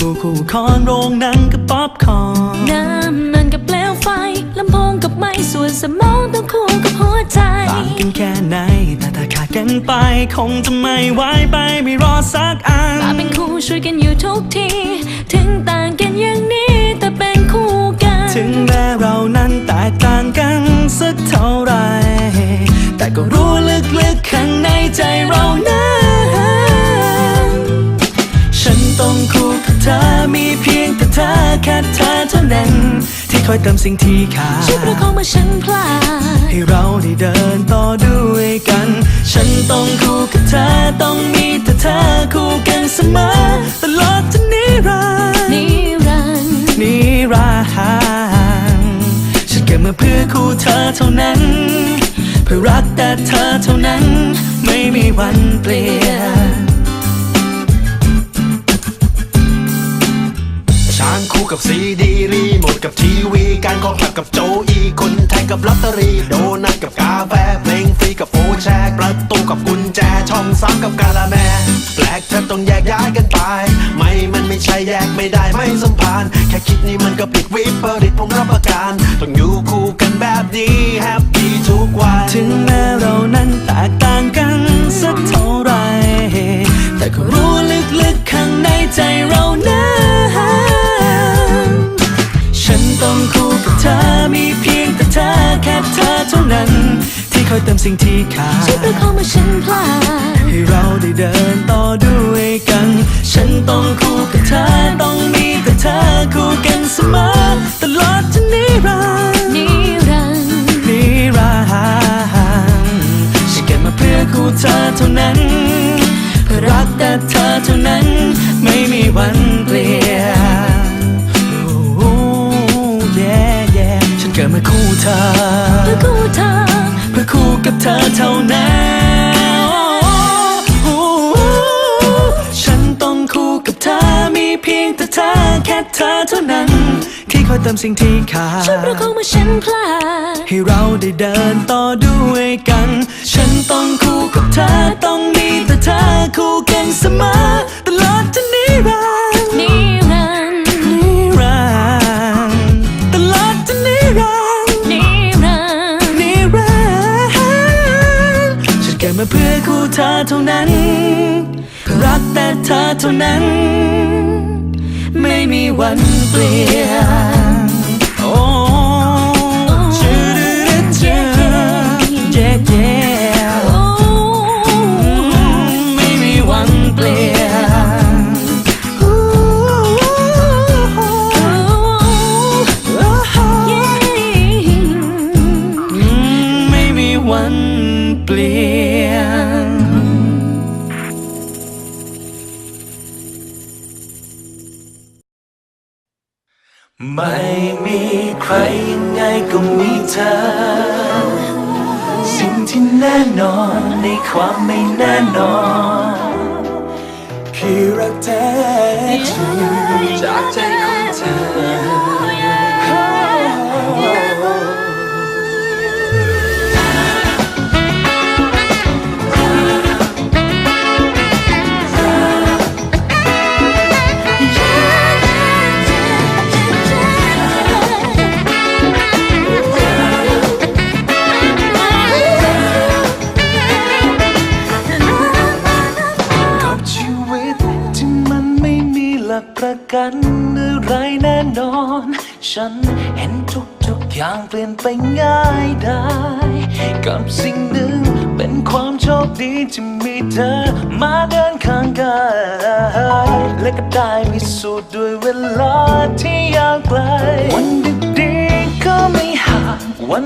ปูคู่คอนโรงหนังกับป๊อปคอร์นน้ำมันกับเปลวไฟลำโพงกับไม้ส่วนสมองต้องคู่กับหัวใจต่างกันแค่ไหนแต่ถ้าขาดกันไป คงจะไม่ไหวไปไม่รอสักอันมาเป็นคู่ช่วยกันอยู่ทุกที ถึงต่างกันอย่างนี้แต่เป็นคู่กัน ถึงแม้เรานั้นแตกต่างกันสักเท่าไหรแต่ก็รู้ลึกๆข้างในใจเรานั้น แต่เธอแค่เธอเท่านั้น ที่คอยเติมสิ่งที่ขาดช่วยประคองเมื่อฉันพลาดให้เราได้เดินต่อด้วยกัน ฉันต้องคู่กับเธอต้องมีแต่เธอคู่กันเสมอตลอดจนนิรันดร์นิรันดร์นิรันดร์ฉันเกิดมาเพื่อคู่เธอเท่านั้น เพื่อรักแต่เธอเท่านั้น ไม่มีวันเปลี่ยน กับโจอีคนไทยกับลอตเตอรี่โดนัทกับกาแฟเพลงฟรีกับโฟร์แชร์ประตูกับกุญแจช่องสามกับกาละแมแปลกแทบต้องแยกย้ายกันไป ไม่มันไม่ใช่แยกไม่ได้ไม่สัมพันธ์แค่คิดนี่มันก็ผิดวิปริตผมรับประกันต้องอยู่คู่กันแบบนี้แฮปปี้ทุกวันถึงแม้เรานั้นแตกต่างกัน อยเติมสิ่งที่ขาดช่วยประคองเมื่อฉันพลาดให้เราได้เดินต่อด้วยกัน ฉันต้องคู่กับเธอต้องมีแต่เธอคู่กันเสมอตลอดจนนิรันดร์นิรันดร์นิรันดร์ฉันเกิดมาเพื่อคู่เธอเท่านั้น เพื่อรักแต่เธอเท่านั้น ไม่มีวันเปลี่ยนโอ้โห yeah yeah ฉันเกิดมาคู่เธอ ธอเท่านั้นโอ้โหฉันต้องคู่กับเธอมีเพียงแต่เธอแค่เธอเท่านั้น ที่คอยเติมสิ่งที่ขาดช่วยประคองเมื่อฉันพลาดให้เราได้เดินต่อด้วยกันฉัน เพื่อคู่เธอเท่านั้น รักแต่เธอเท่านั้น ไม่มีวันเปลี่ยน ยังไงก็มีเธอ สิ่งที่แน่นอนในความไม่แน่นอนคือรักแท้จริงจากใจ น่นอน ฉันเห็นทุกๆอย่างเปลี่ยนไปง่ายได้ กับสิ่งหนึ่งเป็นความโชคดีที่มีเธอมาเดินข้างกายและก็ได้พิสูจน์ด้วยเวลาที่ยาวไกล วันดีๆก็ไม่ห่างวัน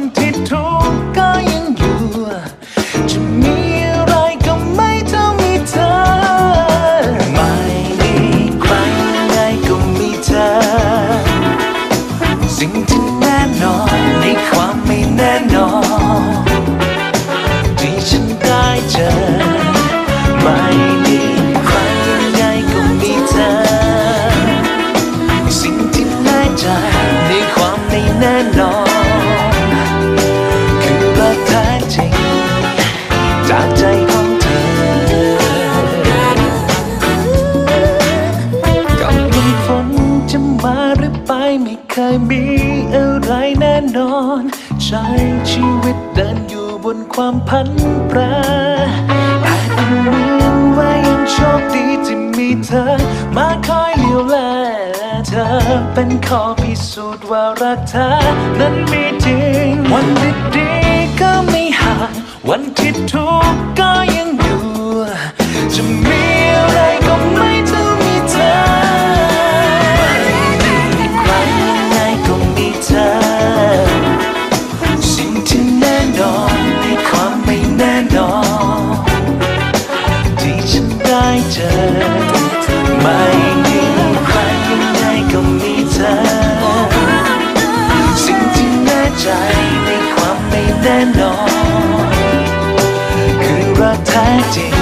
ไม่เคยมีอะไรแน่นอน ใช้ชีวิตเดินอยู่บนความพันแปรแต่เป็นเหมือนว่ายังโชคดีที่มีเธอ มาคอยเลี้ยวแลเธอเป็นข้อพิสูจน์ว่ารักเธอ นั้นมีจริง วันดีๆก็ไม่ห่างวันที่ทุกข์ก็ยัง เจอ ไม่มีใครยังไงก็มีเธอ สิ่งที่แน่ใจในความไม่แน่นอน คือรักแท้จริง